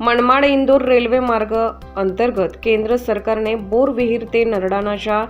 Manmad Indore railway मार्ग अंतर्गत केंद्र सरकारने बोरविहीर ते नरडाणाच्या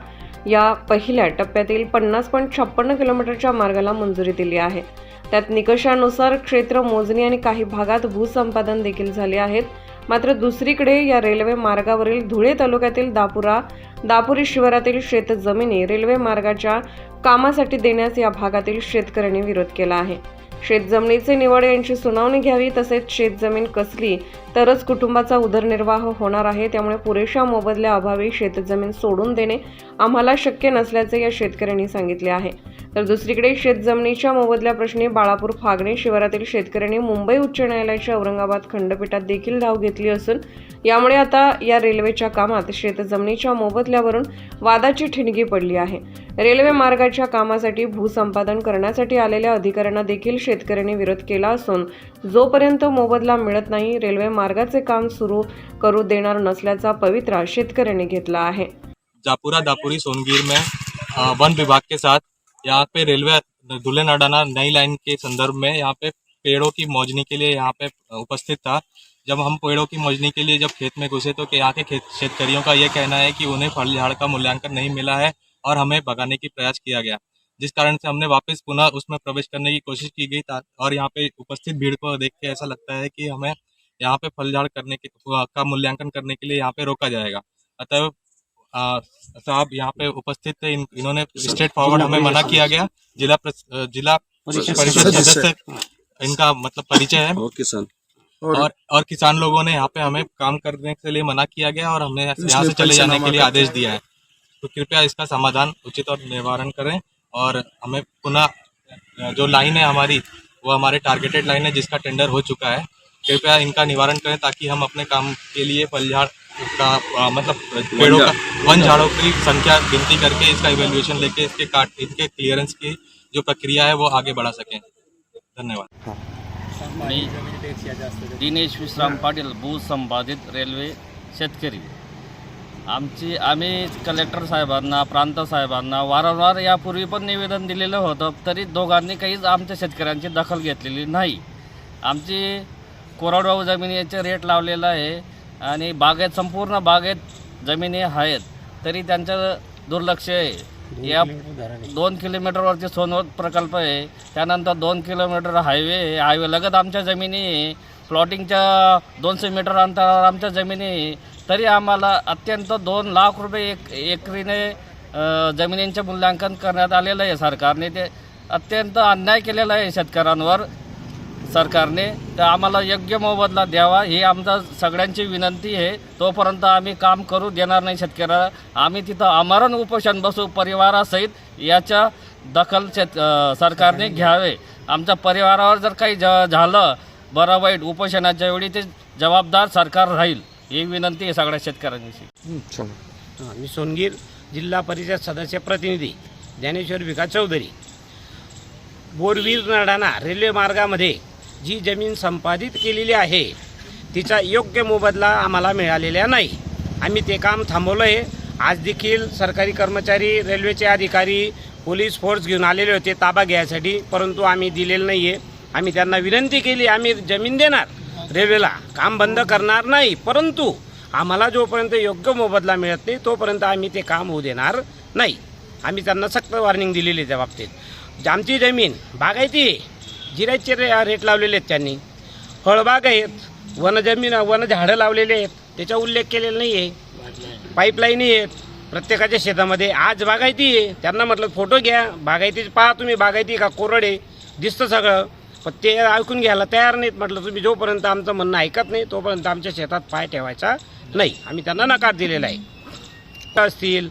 या पहिल्या टप्प्यातील पन्नास पॉईंट छप्पन्न किलोमीटरच्या मार्गाला मंजुरी दिली आहे. त्यात निकषानुसार क्षेत्र मोजणी आणि काही भागात भूसंपादन देखील झाले आहेत. मात्र दुसरीकडे या रेल्वे मार्गावरील धुळे तालुक्यातील दापुरा दापुरी शिवारातील शेतजमिनी रेल्वे मार्गाच्या कामासाठी देण्यास या भागातील शेतकऱ्यांनी विरोध केला आहे. शेतजमिनीचे निवड यांची सुनावणी घ्यावी तसेच शेतजमीन कसली तरच कुटुंबाचा उदरनिर्वाह होणार आहे. त्यामुळे पुरेशा मोबदल्या अभावी शेतजमीन सोडून देणे आम्हाला शक्य नसल्याचे या शेतकऱ्यांनी सांगितले आहे. तर दुसरीकडे शेतजमिनीच्या मोबदल्याप्रश्नी बाळापूर फागणे शिवारातील शेतकऱ्यांनी मुंबई उच्च न्यायालयाच्या औरंगाबाद खंडपीठात देखील धाव घेतली असून यामुळे आता या रेल्वेच्या कामात शेतजमिनीच्या मोबदल्यावरून वादाची ठिणगी पडली आहे. रेल्वे मार्गाच्या कामासाठी भूसंपादन करण्यासाठी आलेल्या अधिकाऱ्यांना देखील शेतकऱ्यांनी विरोध केला असून जोपर्यंत मोबदला मिळत नाही रेल्वे मार्गाचे काम सुरू करू देणार नसल्याचा पवित्रा शेतकऱ्यांनी घेतला आहे. जापुरा दापुरी सोनगीर में वन विभाग के साथ यहाँ पे रेलवे दुल्हे नाडाना नई लाइन के संदर्भ में यहाँ पे पेड़ों की मौजनी के लिए यहाँ पे उपस्थित था। जब हम पेड़ों की मौजनी के लिए जब खेत में घुसे तो यहाँ के खेत शेतकरियों का यह कहना है कि उन्हें फल झाड़ का मूल्यांकन नहीं मिला है और हमें भगाने की प्रयास किया गया। जिस कारण से हमने वापस पुनः उसमें प्रवेश करने की कोशिश की गई और यहाँ पे उपस्थित भीड़ को देख के ऐसा लगता है कि हमें यहाँ पे फल झाड़ करने के, का मूल्यांकन करने के लिए यहाँ पे रोका जाएगा। अतः साहब यहाँ पे उपस्थित थे इन, इन्होंने स्ट्रेट फॉरवर्ड हमें मना किया गया। जिला प्रस- जिला परिषद सदस्य। इनका मतलब परिचय है। Okay sir. और और किसान लोगों ने यहाँ पे हमें काम करने के लिए मना किया गया और हमने यहाँ से चले जाने के लिए आदेश दिया है। तो कृपया इसका समाधान उचित और निवारण करें और हमें पुनः जो लाइन है हमारी वो हमारे टारगेटेड लाइन है जिसका टेंडर हो चुका है। कृपया इनका निवारण करें ताकि हम अपने काम के लिए फलझाड़ का अ, मतलब पेड़ों का वन झाड़ों की संख्या गिनती करके इसका इवेल्युएशन लेके इसके काट इनके क्लियरेंस की जो प्रक्रिया है वो आगे बढ़ा सकें। धन्यवाद। मी दिनेश विश्राम पाटील भूसंपादित रेल्वे शेतकरी। आमची आम्ही कलेक्टर साहेबांना प्रांत साहेबांना वारंवार यापूर्वी पण निवेदन दिलेलं होतं तरी दोघांनी काहीच आमच्या शेतकऱ्यांची दखल घेतलेली नाही. आमची कोरडवाहू जमिनीचे रेट लावलेला आहे आणि बागेत संपूर्ण बागेत जमिनी आहेत तरी त्यांचं दुर्लक्ष आहे. या दोन किलोमीटरवरती सोनवत प्रकल्प आहे. त्यानंतर दोन किलोमीटर हायवे आहे. हायवे लगत आमच्या जमिनी आहे. प्लॉटिंगच्या दोनशे मीटर अंतरावर आमच्या जमिनी आहे. तरी आम्हाला अत्यंत दोन लाख रुपये एक एकरीने जमिनींचे मूल्यांकन करण्यात आलेलं आहे सरकारने. ते अत्यंत अन्याय केलेला आहे शेतकऱ्यांवर. सरकारने. तर आम्हाला योग्य मोबदला द्यावा. ही आमचा सगळ्यांची विनंती आहे. तोपर्यंत आम्ही काम करू देणार नाही शेतकऱ्याला. आम्ही तिथं आमरण उपोषण बसू परिवारासहित. याच्या दखल शेत सरकारने घ्यावे. आमच्या परिवारावर जर काही ज झालं बरं वाईट उपोषणाच्या वेळी ते जबाबदार सरकार राहील. ही विनंती आहे सगळ्या शेतकऱ्यांची हां, मी सोनगीर जिल्हा परिषद सदस्य प्रतिनिधी ज्ञानेश्वर विकास चौधरी. बोरवीर नडाणा रेल्वे मार्गामध्ये जी जमीन संपादित केलेली आहे तिचा योग्य मोबदला आम्हाला मिळालेला नाही. आम्ही ते काम थांबवलं आहे आज देखील सरकारी कर्मचारी रेल्वेचे अधिकारी पोलीस फोर्स घेऊन आलेले होते ताबा घ्यायसाठी परंतु आम्ही दिलेलं नाही आहे आम्ही त्यांना विनंती केली आम्ही जमीन देणार. रेल्वेला काम बंद करणार नाही परंतु आम्हाला जोपर्यंत योग्य मोबदला मिळत नाही तोपर्यंत आम्ही ते काम होऊ देणार नाही. आम्ही त्यांना सक्त वॉर्निंग दिलेली आहे त्या बाबतीत. आमची जमीन बागायती जिऱ्याचे रे रेट लावलेले आहेत त्यांनी. फळबाग आहेत वनजमीन वन झाडं लावलेले आहेत. त्याचा उल्लेख केलेला नाही आहे पाईपलाईनही आहेत प्रत्येकाच्या शेतामध्ये. आज बागायती आहे. त्यांना म्हटलं फोटो घ्या. बागायतीचे पहा तुम्ही. बागायती का? कोरड आहे. दिसतं सगळं. पण ते ऐकून घ्यायला तयार नाहीत. म्हटलं तुम्ही जोपर्यंत आमचं म्हणणं ऐकत नाही तोपर्यंत आमच्या शेतात पाय ठेवायचा नाही. आम्ही त्यांना नकार दिलेला आहे. असतील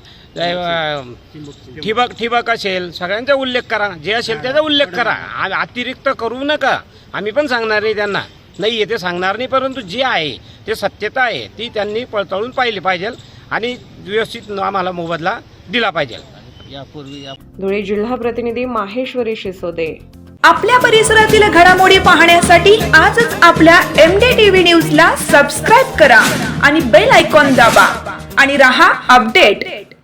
ठिबक ठिबक असेल. सगळ्यांचा उल्लेख करा. जे असेल त्याचा उल्लेख करा. आ- अतिरिक्त करू नका. आम्ही पण सांगणार नाही त्यांना. नाही आहे ते सांगणार नाही परंतु जे आहे ते सत्यता आहे ती त्यांनी पडताळून पाहिली पाहिजे आणि व्यवस्थित आम्हाला मोबदला दिला पाहिजे यापूर्वी या धुळे जिल्हा प्रतिनिधी माहेश्वरी शिसोदे आपल्या परिसरातील घडामोडी पाहण्यासाठी आजच आपल्या एम डी टीव्ही न्यूजला सबस्क्राईब करा आणि बेल आयकॉन दाबा. आणि रहा अपडेट.